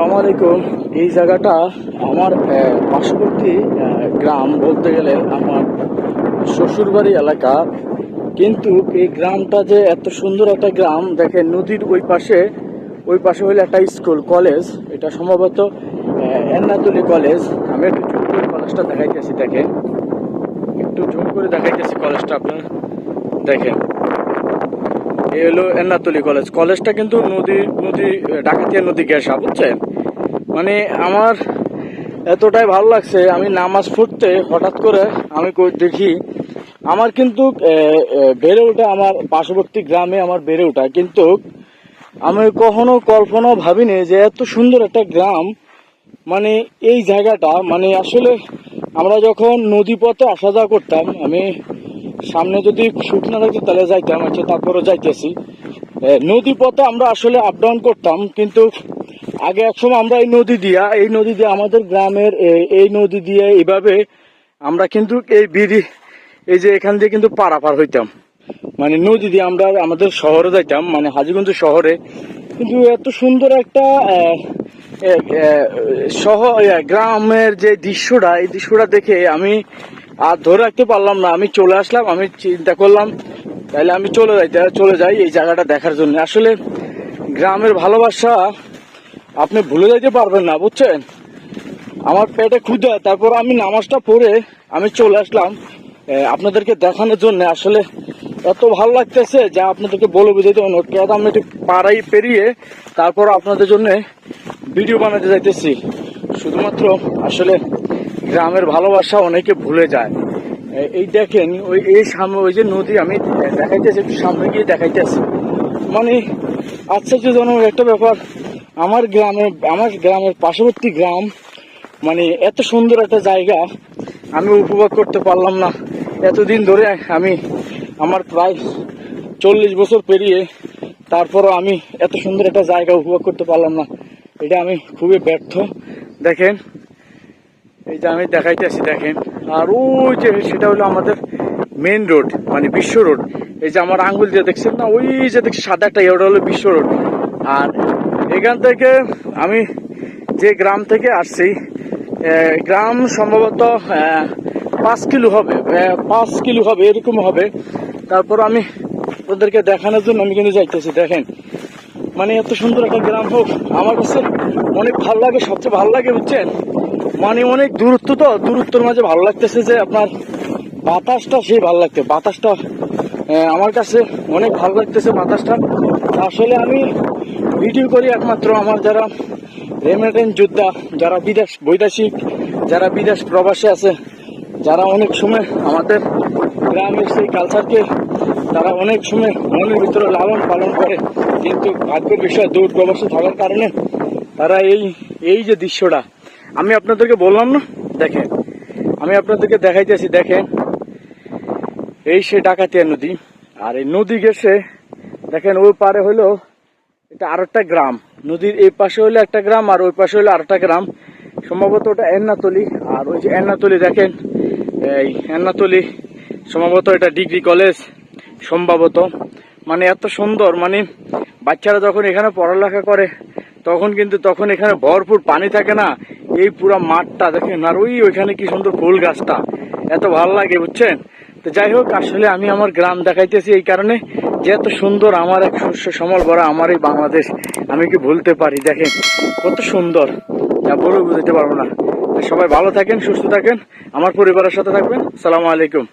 সালাম আলাইকুম। এই জায়গাটা আমার পার্শ্ববর্তী গ্রাম বলতে গেলে আমার শ্বশুরবাড়ি এলাকা। কিন্তু এই গ্রামটা যে এত সুন্দর একটা গ্রাম, দেখেন নদীর ওই পাশে ওই পাশে হলো একটা স্কুল, কলেজ, এটা সম্ভবত এন্নাতুলি কলেজ। আমি একটু জুম করে কলেজটা দেখাইতেছি, দেখেন। একটু জুম করে দেখাইতেছি কলেজটা আপনার। দেখেন। এই হলো এন্নাতলি কলেজ। কলেজটা কিন্তু নদী নদী ডাকাতিয়া নদী গেসা বুঝছেন? মানে আমার এতটাই ভালো লাগছে, আমি নামাজ ফুটতে হঠাৎ করে আমি দেখি, আমার কিন্তু বেড়ে ওঠা আমার পার্শ্ববর্তী গ্রামে আমার বেড়ে ওঠা, কিন্তু আমি কখনো কল্পনাও ভাবিনি যে এত সুন্দর একটা গ্রাম মানে এই জায়গাটা মানে আসলে আমরা যখন নদী পথে আসা যাওয়া করতাম, আমি সামনে যদি শুকনো থাকতো তাহলে যাইতাম আচ্ছা তারপরে যাইতেছি। নদী পথে আমরা আসলে আপ ডাউন করতাম, কিন্তু আগে একসময় আমরা এই নদী দিয়া, এই নদী দিয়ে আমাদের গ্রামের এই নদী দিয়ে এইভাবে আমরা কিন্তু এই বিড়ি, এই যে এখান দিয়ে কিন্তু পারাপার হইতাম। মানে নদী দিয়ে আমরা আমাদের শহরে যাইতাম মানে হাজিগঞ্জ শহরে। কিন্তু এত সুন্দর একটা শহর গ্রামের যে দৃশ্যটা, এই দৃশ্যটা দেখে আমি আর ধরে রাখতে পারলাম না। আমি চলে আসলাম, আমি চিন্তা করলাম তাহলে আমি চলে যাই চলে যাই এই জায়গাটা দেখার জন্য। আসলে গ্রামের ভালোবাসা আপনি ভুলে যাইতে পারবেন না, বুঝছেন? আমার পেটে ক্ষুদা তারপর আমি নামাজটা পড়ে আমি চলে আসলাম আপনাদেরকে দেখানোর জন্য। আসলে এত ভালো লাগতেছে যা আপনাদেরকে বলে বুঝাইতে। কেন আমি একটু পাড়াই পেরিয়ে তারপর আপনাদের জন্য ভিডিও বানাতে যাইতেছি। শুধুমাত্র আসলে গ্রামের ভালোবাসা অনেকে ভুলে যায়। এই দেখেন, ওই, এই সামনে, ওই যে নদী, আমি দেখাইতেছি, একটু সামনে গিয়ে দেখাইতেছি। মানে আশ্চর্যজনক একটা ব্যাপার, আমার গ্রামে, আমার গ্রামের পার্শ্ববর্তী গ্রাম মানে এত সুন্দর একটা জায়গা, আমি উপভোগ করতে পারলাম না। এতদিন ধরে আমি, আমার প্রায় চল্লিশ বছর পেরিয়ে, তারপরও আমি এত সুন্দর একটা জায়গা উপভোগ করতে পারলাম না। এটা আমি খুবই ব্যর্থ। দেখেন এই যে আমি দেখাইতেছি দেখেন। আর ওই যে সেটা হলো আমাদের মেন রোড মানে বিশ্ব রোড এই যে আমার আঙ্গুল দিয়ে দেখছেন না, ওই যে দেখছি সাদা একটা ওটা হলো বিশ্ব রোড আর এখান থেকে আমি যে গ্রাম থেকে আসছি গ্রাম সম্ভবত পাঁচ কিলো হবে পাঁচ কিলো হবে, এরকম হবে। তারপর আমি ওদেরকে দেখানোর জন্য আমি কিন্তু যাইতেছি, দেখেন। মানে এত সুন্দর একটা গ্রাম হোক, আমার কাছে অনেক ভালো লাগে, সবচেয়ে ভালো লাগে, বুঝছেন? মানে অনেক দূরত্ব তো, দূরত্বর মাঝে ভালো লাগতেছে যে আপনার বাতাসটা সেই ভালো লাগছে বাতাসটা আমার কাছে অনেক ভালো লাগতেছে বাতাসটা। আসলে আমি ভিডিও করি একমাত্র আমার যারা রেমিটেন্স যোদ্ধা, যারা বিদেশ, বৈদেশিক, যারা বিদেশ প্রবাসী আছে, যারা অনেক সময় আমাদের গ্রামের সেই কালচারকে তারা অনেক সময় মনের ভিতরে লালন পালন করে, কিন্তু ভাগ্যের বিষয় দূর প্রবাসী থাকার কারণে তারা এই এই যে দৃশ্যটা আমি আপনাদেরকে বললাম না? দেখেন, আমি আপনাদেরকে দেখাইতেছি, দেখেন। এই সে ডাকাতিয়া নদী, আর এই নদী গেছে, দেখেন, ওই পারে হলো এটা আর একটা গ্রাম। নদীর এই পাশে হলো একটা গ্রাম, আর ওই পাশে হলো আর একটা গ্রাম। সম্ভবত ওটা এন্নাতলি আর ওই যে এন্নাতলি দেখেন, এই এন্নাতলি সম্ভবত এটা ডিগ্রি কলেজ, সম্ভবত। মানে এত সুন্দর মানে বাচ্চারা যখন এখানে পড়ালেখা করে, তখন কিন্তু, তখন এখানে ভরপুর পানি থাকে না এই পুরো মাঠটা দেখেন, আর ওই ওইখানে কি সুন্দর ফুল গাছটা। এত ভালো লাগে, বুঝছেন? তো যাই হোক, আসলে আমি আমার গ্রাম দেখাইতেছি এই কারণে যে এত সুন্দর আমার এক শস্য সমল ভরা আমার এই বাংলাদেশ। আমি কি ভুলতে পারি? দেখেন, কত সুন্দর। যা বলে বুঝতে পারব না। সবাই ভালো থাকেন, সুস্থ থাকেন। আমার পরিবারের সাথে থাকবেন। সালামু আলাইকুম।